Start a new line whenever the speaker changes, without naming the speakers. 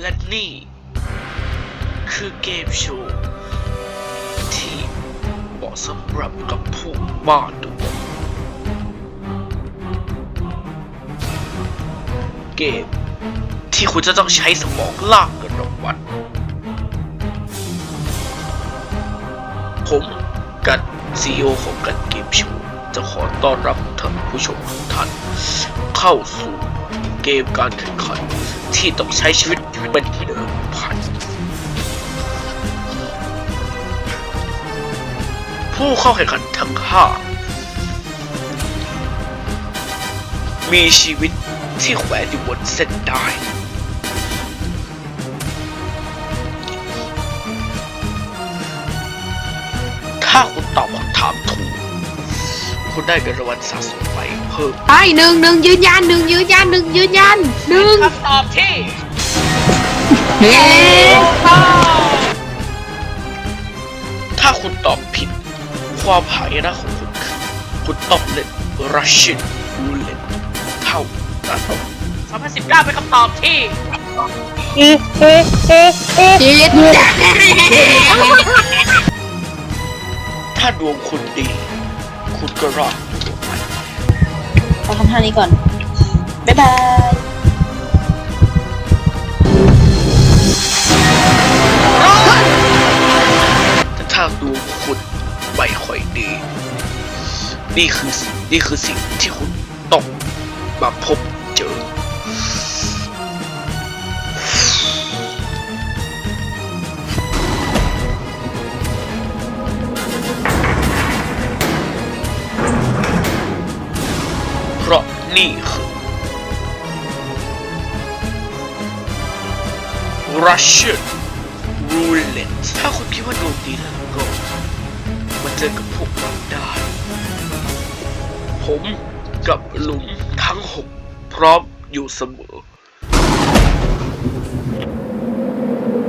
และนี่ คือเกมโชว์ที่เหมาะสำหรับกับผู้บ้าตัวเกมที่คุณจะต้องใช้สมองลากกันรางวัลผมกันซีอของกันเกมโชว์จะขอต้อนรับท่านผู้ชมทุกท่าน เข้าสู่เกมการแข่งขัน ที่ต้องใช้ชีวิตเป็นเดิมพันผู้เข้าแข่งขันทั้งห้ามีชีวิตที่แขวนอยู่บนเส้นได้ถ้าคุณตอบคำถามถูก คุณได้เงินรางวัลสะสมไป เพิ่ม
ไปหนึ่งหนึ่งยืนยันหนึ่งยืนยันหนึ่งยืนยันหนึ่ง
คำตอบที่
เฮ้ย
ถ้าคุณตอบผิด ความหายนะของคุณคือคุณต้องเล่น Russian Roulette เท่านั้น2019 เป็นคำตอบที่
จิต
ถ้าดวงคุณดี คุณก็รอดดวงมัน
เอา ท่านี้ก่อน บ๊ายบาย
แต่ถ้าดูคุณไม่ค่อยดี นี่คือสิ่งนี่คือสิ่งที่คุณต้องมาพบ นี่คือ Russian Roulette ถ้าคุณคิดว่าดวงดีแล้วก็มาเจอกับพวกเราได้ ผมกับลุงทั้งหกพร้อมอยู่เสมอ